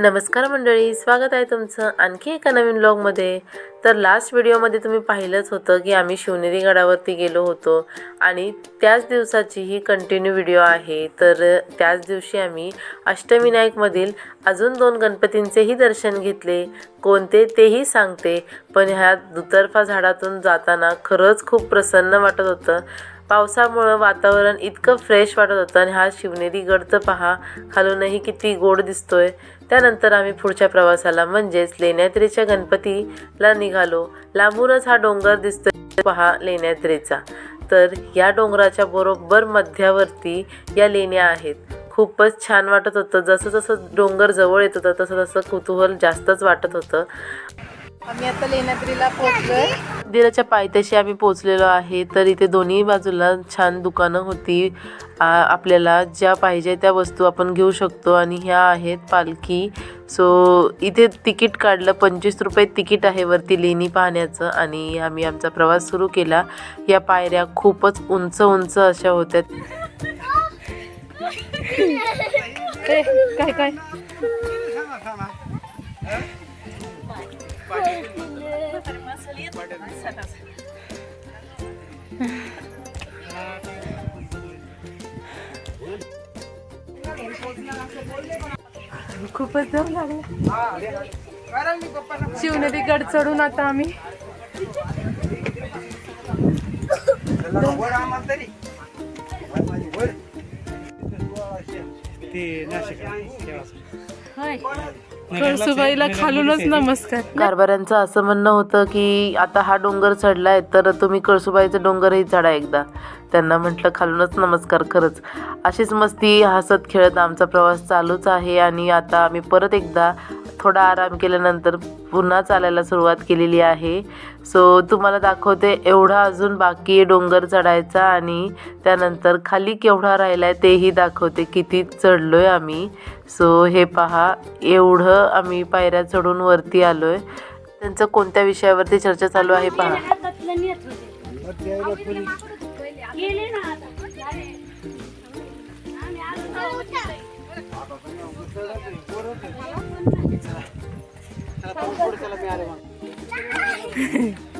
नमस्कार मंडळी स्वागत आहे तुमचं आणखी एका नवीन ब्लॉगमध्ये तर लास्ट व्हिडिओमध्ये तुम्ही पाहिलंच होतं की आम्ही शिवनेरी गडावरती गेलो होतो आणि त्याच दिवसाची ही कंटिन्यू व्हिडिओ आहे. तर त्याच दिवशी आम्ही अष्टविनायकमधील अजून दोन गणपतींचेही दर्शन घेतले. कोणते तेही सांगते पण ह्या दुतर्फा झाडातून जाताना खरंच खूप प्रसन्न वाटत होतं. पावसामुळं वातावरण इतकं फ्रेश वाटत होतं आणि हा शिवनेरी गड तर पहा खालूनही किती गोड दिसतोय. त्यानंतर आम्ही पुढच्या प्रवासाला म्हणजेच लेण्याद्रीच्या गणपतीला निघालो. लांबूनच हा डोंगर दिसतोय. पहा लेण्याद्रीचा. तर या डोंगराच्या बरोबर मध्यावरती या लेण्या आहेत. खूपच छान वाटत होतं. जसं जसं डोंगर जवळ येत होतं तसं तसं कुतूहल जास्तच वाटत होतं. आम्ही आता लेण्याद्रीला पोहोचलोय. मंदिराच्या पायथ्याशी आम्ही पोचलेलो आहे तर इथे दोन्ही बाजूला छान दुकानं होती. आ, आपल्याला ज्या पाहिजे त्या वस्तू आपण घेऊ शकतो आणि ह्या आहेत पालखी. सो इथे तिकीट काढलं पंचवीस रुपये तिकीट आहे वरती लेणी पाहण्याचं आणि आम्ही आमचा प्रवास सुरू केला. या पायऱ्या खूपच उंच उंच अशा होत्या. काय काय? खूपच दम लागला शिवनेरी गड चढून आता आम्ही. कळसुबाईला खालूनच नमस्कार. कारभाऱ्यांचं असं म्हणणं होतं की आता हा डोंगर चढलाय तर तुम्ही कळसुबाईचं डोंगरही चढा एकदा. त्यांना म्हटलं खालूनच नमस्कार खरंच. अशीच मस्ती हसत खेळत आमचा प्रवास चालूच आहे आणि आता आम्ही परत एकदा थोडा आराम केल्यानंतर पुन्हा चालायला सुरुवात केलेली आहे. सो तुम्हाला दाखवते एवढा अजून बाकी आहे डोंगर चढायचा आणि त्यानंतर खाली केवढा राहिला आहे तेही दाखवते किती चढलो आहे आम्ही. सो हे पहा एवढं आम्ही पायऱ्या चढून वरती आलो आहे त्यांचं कोणत्या विषयावरती चर्चा चालू आहे पहा. गेले ना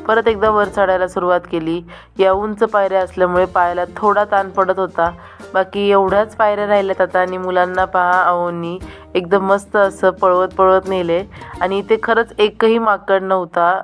परत एकदा वर चढायला सुरुवात केली. या उंच पायऱ्या असल्यामुळे पायाला थोडा ताण पडत होता. बाकी एवढ्याच पायऱ्या राहिल्यात आता आणि मुलांना पहा अहोंनी एकदम मस्त असं पळवत पळवत नेले. आणि इथे खरंच एकही माकड नव्हता.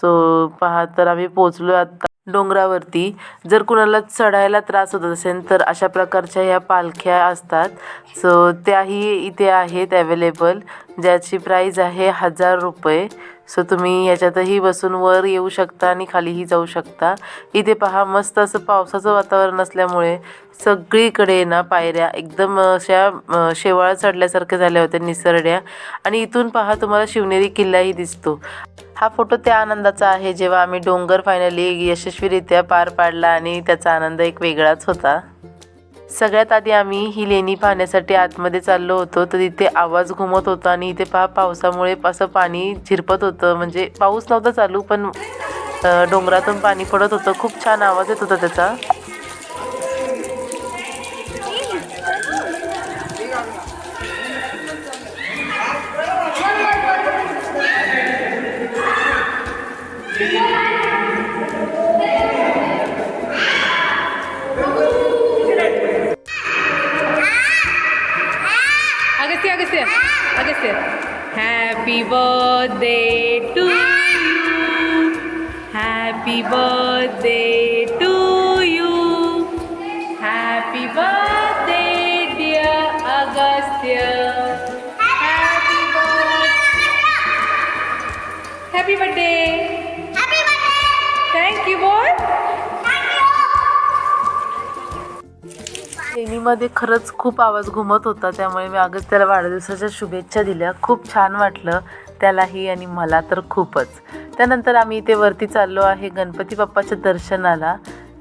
सो पहा तर आम्ही पोचलो आता. डोंगरावरती. जर कुणाला चढायला त्रास होत असेल तर अशा प्रकारच्या ह्या पालख्या असतात. सो त्याही इथे आहेत अवेलेबल ज्याची प्राईज आहे हजार रुपये. सो तुम्ही याच्यातही बसून वर येऊ शकता आणि खालीही जाऊ शकता. इथे पहा मस्त असं पावसाचं वातावरण असल्यामुळे सगळीकडे ना पायऱ्या एकदम अशा शेवाळ चढल्यासारख्या झाल्या होत्या निसरड्या. आणि इथून पहा तुम्हाला शिवनेरी किल्लाही दिसतो. हा फोटो त्या आनंदाचा आहे जेव्हा आम्ही डोंगर फायनली यशस्वीरित्या पार पाडला आणि त्याचा आनंद एक वेगळाच होता. सगळ्यात आधी आम्ही ही लेणी पाहण्यासाठी आतमध्ये चाललो होतो. तर तिथे आवाज घुमत होता आणि इथे पहा पावसामुळे असं पाणी झिरपत होतं. म्हणजे पाऊस नव्हता चालू पण डोंगरातून पाणी पडत होतं. खूप छान आवाज येत होता त्याचा. Happy birthday to you. Happy birthday to you. Happy birthday, dear Augustia. Happy birthday. Happy birthday. मध्ये खरंच खूप आवाज घुमत होता त्यामुळे मी अगदी त्याला वाढदिवसाच्या शुभेच्छा दिल्या. खूप छान वाटलं त्यालाही आणि मला तर खूपच. त्यानंतर आम्ही इथे वरती चाललो आहे गणपती बाप्पाच्या दर्शनाला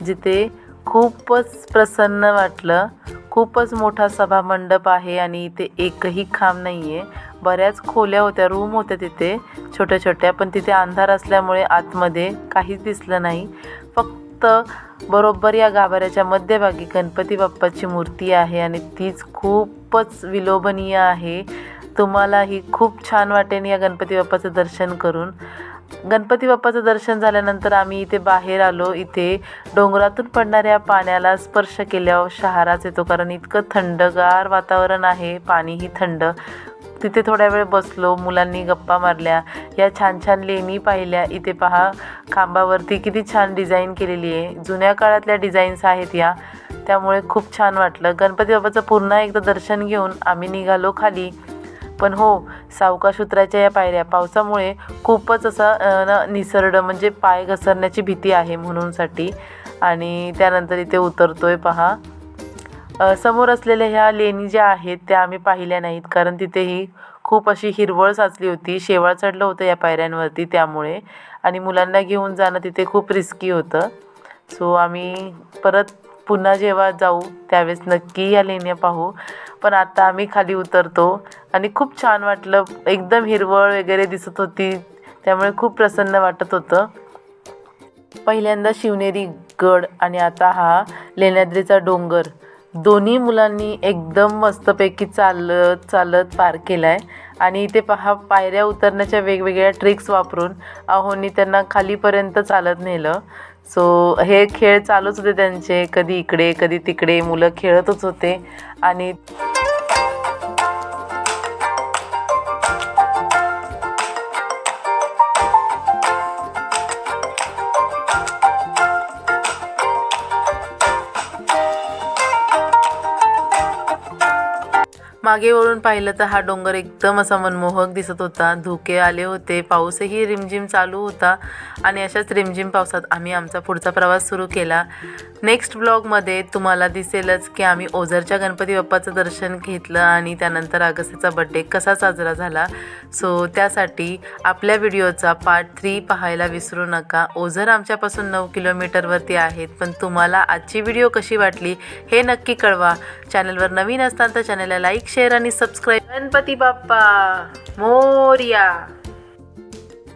जिथे खूपच प्रसन्न वाटलं. खूपच मोठा सभामंडप आहे आणि इथे एकही खांब नाही आहे बऱ्याच खोल्या होत्या रूम होत्या तिथे छोट्या छोट्या पण तिथे अंधार असल्यामुळे आतमध्ये काहीच दिसलं नाही. फक्त बरोबर या गाभाऱ्याच्या मध्यभागी गणपती बाप्पाची मूर्ती आहे आणि तीच खूपच विलोभनीय आहे. तुम्हालाही खूप छान वाटेल या गणपती बाप्पाचं दर्शन करून. गणपती बाप्पाचं दर्शन झाल्यानंतर आम्ही इथे बाहेर आलो. इथे डोंगरातून पडणाऱ्या पाण्याला स्पर्श केल्यावर शहाराच येतो. कारण इतकं थंडगार वातावरण आहे. पाणीही थंड. तिथे थोड्या वेळ बसलो मुलांनी गप्पा मारल्या या छान छान लेणी पाहिल्या. इथे पहा खांबावरती किती छान डिझाईन केलेली आहे. जुन्या काळातल्या डिझाईन्स आहेत या. त्यामुळे खूप छान वाटलं. गणपती बाबाचं पुन्हा एकदा दर्शन घेऊन आम्ही निघालो खाली. पण हो सावकाश उतरायच्या या पायऱ्या. पावसामुळे खूपच असा न निसरड म्हणजे पाय घसरण्याची भीती आहे म्हणूनसाठी. आणि त्यानंतर इथे उतरतोय पहा. समोर असलेल्या ह्या लेणी ज्या आहेत त्या आम्ही पाहिल्या नाहीत. कारण तिथेही खूप अशी हिरवळ साचली होती. शेवाळ चढलं होतं या पायऱ्यांवरती त्यामुळे. आणि मुलांना घेऊन जाणं तिथे खूप रिस्की होतं. सो आम्ही परत पुन्हा जेव्हा जाऊ त्यावेळेस नक्की या लेण्या पाहू. पण आता आम्ही खाली उतरतो आणि खूप छान वाटलं. एकदम हिरवळ वगैरे दिसत होती. त्यामुळे खूप प्रसन्न वाटत होतं. पहिल्यांदा शिवनेरी गड आणि आता हा लेण्याद्रीचा डोंगर. दोन्ही मुलांनी एकदम मस्तपैकी चालत चालत पार केला आहे आणि इथे पहा पायऱ्या उतरण्याच्या वेगवेगळ्या ट्रिक्स वापरून अहोनी त्यांना खालीपर्यंत चालत नेलं. सो हे खेळ चालूच होते त्यांचे. कधी इकडे कधी तिकडे. मुलं खेळतच होते. आणि मागे वळून पाहिलं तर हा डोंगर एकदम असा मनमोहक दिसत होता. धुके आले होते पाऊसही रिमझिम चालू होता आणि अशाच रिमझिम पावसात आम्ही आमचा पुढचा प्रवास सुरू केला. नेक्स्ट ब्लॉगमध्ये तुम्हाला दिसेलच की आम्ही ओझरच्या गणपती बाप्पाचं दर्शन घेतलं आणि त्यानंतर अगस्त्याचा बड्डे कसा साजरा झाला. सो त्यासाठी आपल्या व्हिडिओचा पार्ट थ्री पाहायला विसरू नका. ओझर आमच्यापासून नऊ किलोमीटरवरती आहेत पण तुम्हाला आजची व्हिडिओ कशी वाटली हे नक्की कळवा. चॅनलवर नवीन असताल तर चॅनलला लाईक शेअर आणि सबस्क्राईब गणपती बाप्पा मोर्या